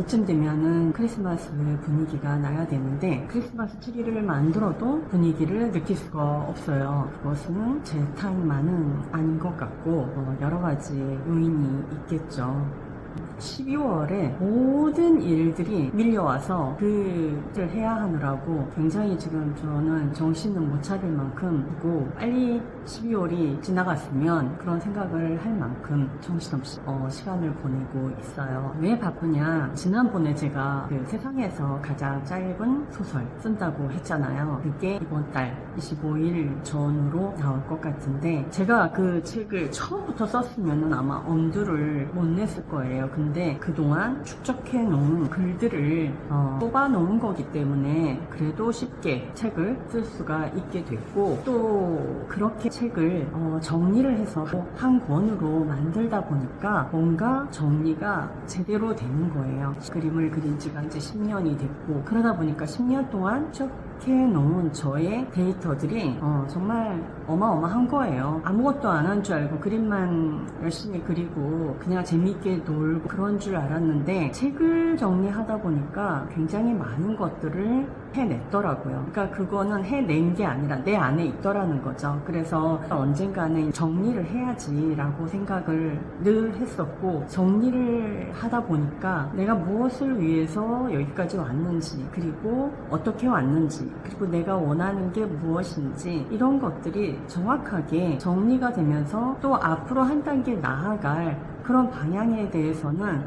이쯤 되면은 크리스마스 분위기가 나야 되는데 크리스마스 트리를 만들어도 분위기를 느낄 수가 없어요. 그것은 제 탓만은 아닌 것 같고 어, 여러 가지 요인이 있겠죠. 12월에 모든 일들이 밀려와서 그를 해야 하느라고 굉장히 지금 저는 정신은 못 차릴 만큼 고 빨리 12월이 지나갔으면 그런 생각을 할 만큼 정신없이 어, 시간을 보내고 있어요. 왜 바쁘냐? 지난번에 제가 그 세상에서 가장 짧은 소설 쓴다고 했잖아요. 그게 이번 달 25일 전으로 나올 것 같은데 제가 그 책을 처음부터 썼으면 아마 엄두를 못 냈을 거예요. 근데 그동안 축적해 놓은 글들을 어, 뽑아 놓은 거기 때문에 그래도 쉽게 책을 쓸 수가 있게 됐고 또 그렇게 책을 어, 정리를 해서 한 권으로 만들다 보니까 뭔가 정리가 제대로 되는 거예요. 그림을 그린 지가 이제 10년이 됐고 그러다 보니까 10년 동안 축적해 놓은 저의 데이터들이 어, 정말 어마어마한 거예요. 아무것도 안 한 줄 알고 그림만 열심히 그리고 그냥 재미있게 놀고 그런 줄 알았는데 책을 정리하다 보니까 굉장히 많은 것들을 해냈더라고요. 그러니까 그거는 해낸 게 아니라 내 안에 있더라는 거죠. 그래서 언젠가는 정리를 해야지라고 생각을 늘 했었고 정리를 하다 보니까 내가 무엇을 위해서 여기까지 왔는지 그리고 어떻게 왔는지 그리고 내가 원하는 게 무엇인지 이런 것들이 정확하게 정리가 되면서 또 앞으로 한 단계 나아갈 그런 방향에 대해서는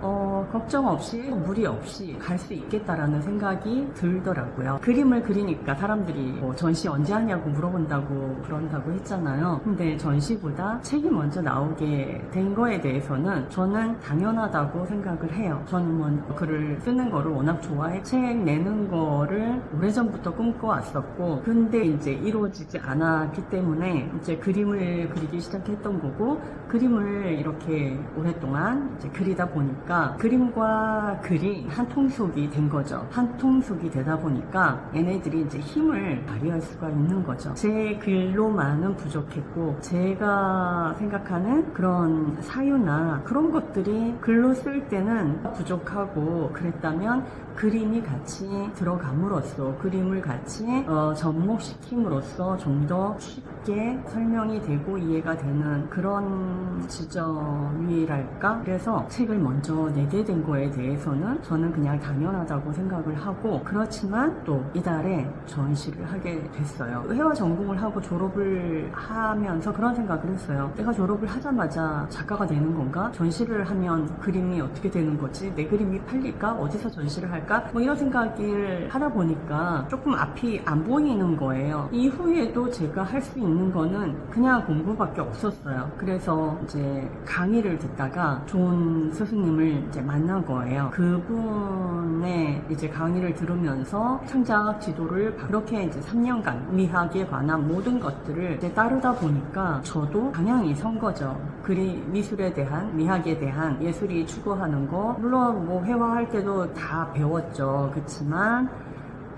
어, 걱정 없이 무리 없이 갈 수 있겠다라는 생각이 들더라고요. 그림을 그리니까 사람들이 뭐 전시 언제 하냐고 물어본다고 그런다고 했잖아요. 근데 전시보다 책이 먼저 나오게 된 거에 대해서는 저는 당연하다고 생각을 해요. 저는 뭐 글을 쓰는 거를 워낙 좋아해 책 내는 거를 오래전부터 꿈꿔왔었고 근데 이제 이루어지지 않았기 때문에 이제 그림을 그리기 시작했던 거고 그림을 이렇게 오랫동안 이제 그리다 보니까 그림과 글이 한 통속이 된 거죠. 한 통속이 되다 보니까 얘네들이 이제 힘을 발휘할 수가 있는 거죠. 제 글로만은 부족했고 제가 생각하는 그런 사유나 그런 것들이 글로 쓸 때는 부족하고 그랬다면 그림이 같이 들어감으로써 그림을 같이 어, 접목시킴으로써 좀 더 쉽게 설명이 되고 이해가 되는 그런 지점이랄까? 그래서 책을 먼저 내게 된 거에 대해서는 저는 그냥 당연하다고 생각을 하고 그렇지만 또 이달에 전시를 하게 됐어요. 회화 전공을 하고 졸업을 하면서 그런 생각을 했어요. 내가 졸업을 하자마자 작가가 되는 건가? 전시를 하면 그림이 어떻게 되는 거지? 내 그림이 팔릴까? 어디서 전시를 할까 뭐 이런 생각을 하다 보니까 조금 앞이 안 보이는 거예요. 이후에도 제가 할 수 있는 거는 그냥 공부밖에 없었어요. 그래서 이제 강의를 듣다가 좋은 스승님을 이제 만난 거예요. 그분의 이제 강의를 들으면서 창작 지도를 그렇게 이제 3년간 미학에 관한 모든 것들을 이제 따르다 보니까 저도 방향이 선 거죠. 그리 미술에 대한 미학에 대한 예술이 추구하는 거 물론 뭐 회화할 때도 다 배 웠죠. 그렇지만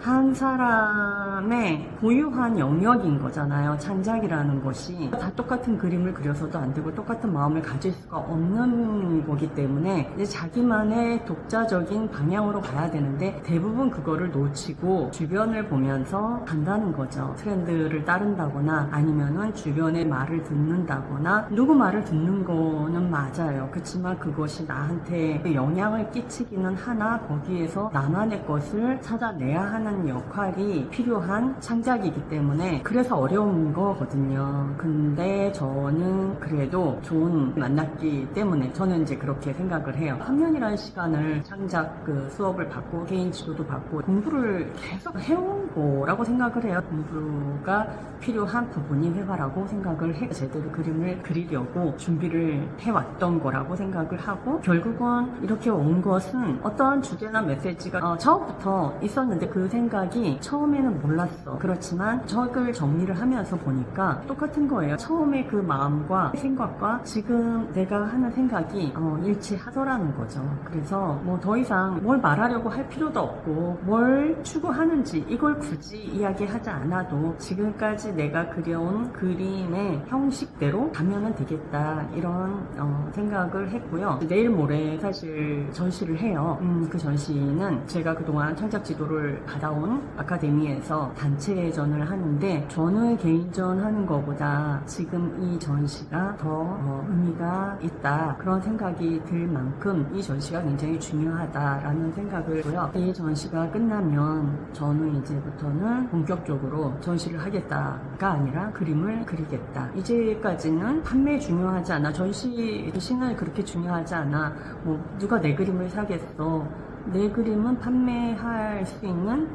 한 사람의 고유한 영역인 거잖아요. 창작이라는 것이 다 똑같은 그림을 그려서도 안 되고 똑같은 마음을 가질 수가 없는 거기 때문에 이제 자기만의 독자적인 방향으로 가야 되는데 대부분 그거를 놓치고 주변을 보면서 간다는 거죠. 트렌드를 따른다거나 아니면은 주변의 말을 듣는다거나 누구 말을 듣는 거는 맞아요. 그렇지만 그것이 나한테 영향을 끼치기는 하나 거기에서 나만의 것을 찾아내야 하는 역할이 필요한 창작이기 때문에 그래서 어려운 거거든요. 근데 저는 그래도 좋은 만났기 때문에 저는 이제 그렇게 생각을 해요. 3년이라는 시간을 창작 그 수업을 받고 개인 지도도 받고 공부를 계속 해온 거라고 생각을 해요. 공부가 필요한 부분이 회화라고 생각을 해 제대로 그림을 그리려고 준비를 해왔던 거라고 생각을 하고 결국은 이렇게 온 것은 어떠한 주제나 메시지가 어, 처음부터 있었는데 그 생각이 처음에는 몰랐어. 그렇지만 적을 정리를 하면서 보니까 똑같은 거예요. 처음에 그 마음과 생각과 지금 내가 하는 생각이 어, 일치하더라는 거죠. 그래서 뭐 더 이상 뭘 말하려고 할 필요도 없고 뭘 추구하는지 이걸 굳이 이야기하지 않아도 지금까지 내가 그려온 그림의 형식대로 가면은 되겠다 이런 어, 생각을 했고요. 내일 모레 사실 전시를 해요. 음, 그 전시는 제가 그동안 창작 지도를 받아온 아카데미에서 단체전을 하는데 저는 개인전 하는 것보다 지금 이 전시가 더 어, 의미가 있다 그런 생각이 들 만큼 이 전시가 굉장히 중요하다라는 생각을 고요. 이 전시가 끝나면 저는 이제부터는 본격적으로 전시를 하겠다 가 아니라 그림을 그리겠다. 이제까지는 판매 중요하지 않아. 전시 시는 그렇게 중요하지 않아. 뭐 누가 내 그림을 사겠어. 내 그림은 판매할 수 있는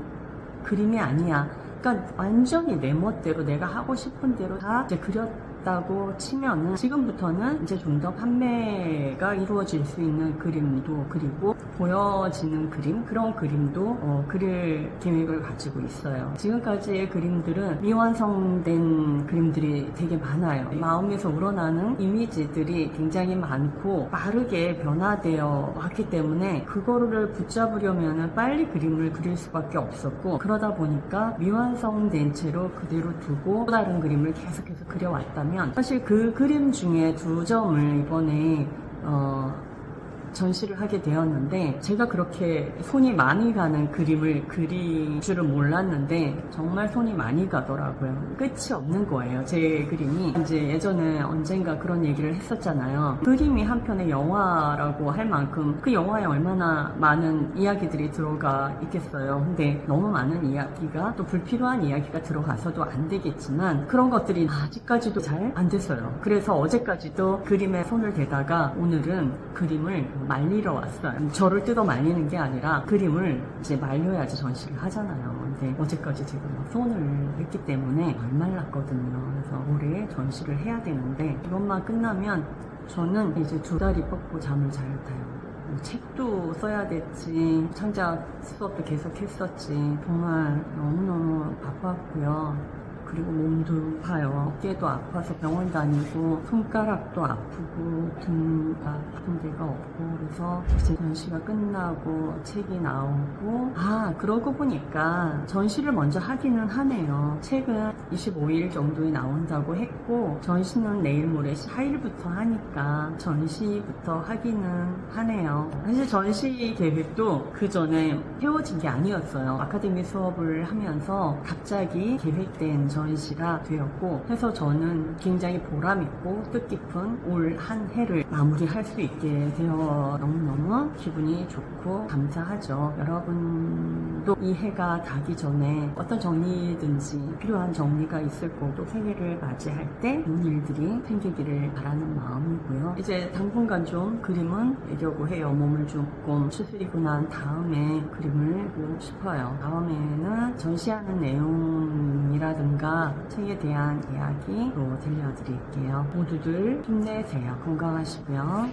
그림이 아니야. 그러니까 완전히 내 멋대로 내가 하고 싶은 대로 다 이제 그렸 다고 치면은 지금부터는 이제 좀 더 판매가 이루어질 수 있는 그림도 그리고 보여지는 그림 그런 그림도 어, 그릴 계획을 가지고 있어요. 지금까지의 그림들은 미완성된 그림들이 되게 많아요. 마음에서 우러나는 이미지들이 굉장히 많고 빠르게 변화되어 왔기 때문에 그거를 붙잡으려면 빨리 그림을 그릴 수밖에 없었고 그러다 보니까 미완성된 채로 그대로 두고 또 다른 그림을 계속해서 그려왔다면 사실 그 그림 중에 두 점을 이번에 어, 전시를 하게 되었는데 제가 그렇게 손이 많이 가는 그림을 그릴 줄은 몰랐는데 정말 손이 많이 가더라고요. 끝이 없는 거예요. 제 그림이 이제 예전에 언젠가 그런 얘기를 했었잖아요. 그림이 한편의 영화라고 할 만큼 그 영화에 얼마나 많은 이야기들이 들어가 있겠어요. 근데 너무 많은 이야기가 또 불필요한 이야기가 들어가서도 안 되겠지만 그런 것들이 아직까지도 잘 안 됐어요. 그래서 어제까지도 그림에 손을 대다가 오늘은 그림을 말리러 왔어요. 저를 뜯어 말리는 게 아니라 그림을 이제 말려야지 전시를 하잖아요. 근데 어제까지 막 손을 했기 때문에 안 말랐거든요. 그래서 올해 전시를 해야 되는데 이것만 끝나면 저는 이제 두 다리 뻗고 잠을 잘 타요. 뭐 책도 써야 됐지, 창작 수업도 계속 했었지. 정말 너무너무 바빴고요. 그리고 몸도 아파요. 어깨도 아파서 병원 다니고 손가락도 아프고 등 아픈 데가 없고 그래서 이제 전시가 끝나고 책이 나오고 아 그러고 보니까 전시를 먼저 하기는 하네요. 책은 25일 정도에 나온다고 했고 전시는 내일 모레 4일부터 하니까 전시부터 하기는 하네요. 사실 전시 계획도 그 전에 세워진 게 아니었어요. 아카데미 수업을 하면서 갑자기 계획된 전시가 되었고 해서 저는 굉장히 보람있고 뜻깊은 올 한 해를 마무리할 수 있게 되어 너무너무 기분이 좋고 감사하죠. 여러분도 이 해가 닿기 전에 어떤 정리든지 필요한 정리가 있을 거고 또 새해를 맞이할 때 좋은 일들이 생기기를 바라는 마음이고요. 이제 당분간 좀 그림은 애려고 해요. 몸을 조금 추스리고 난 다음에 그림을 보고 싶어요. 다음에는 전시하는 내용이라든 가 책에 대한 이야기 로 들려드릴게요. 모두들 힘내세요. 건강하시고요.